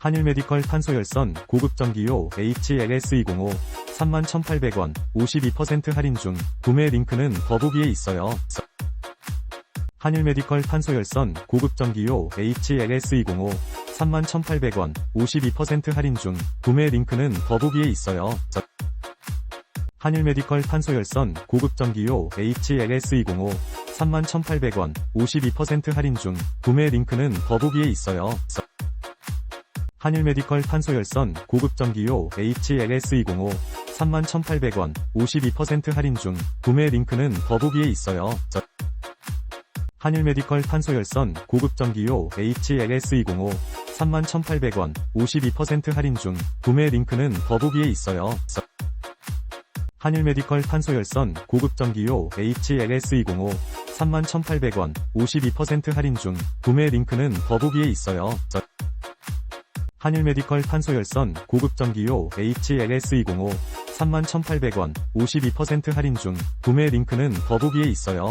한일메디컬 탄소열선 고급 전기요 HLS205 31,800원 52% 할인 중 구매 링크는 더보기에 있어요. 한일메디컬 탄소열선 고급 전기요 HLS205 31,800원 52% 할인 중 구매 링크는 더보기에 있어요. 한일메디컬 탄소열선 고급 전기요 HLS205 31,800원 52% 할인 중 구매 링크는 더보기에 있어요. 한일메디컬 탄소열선 고급 전기요 HLS205 31,800원 52% 할인 중 구매 링크는 더보기에 있어요. 한일메디컬 탄소열선 고급 전기요 HLS205 31,800원 52% 할인 중 구매 링크는 더보기에 있어요. 한일메디컬 탄소열선 고급 전기요 HLS205 31,800원 52% 할인 중 구매 링크는 더보기에 있어요. 한일메디컬 탄소열선 고급 전기요 HLS205 31,800원 52% 할인 중 구매 링크는 더보기에 있어요.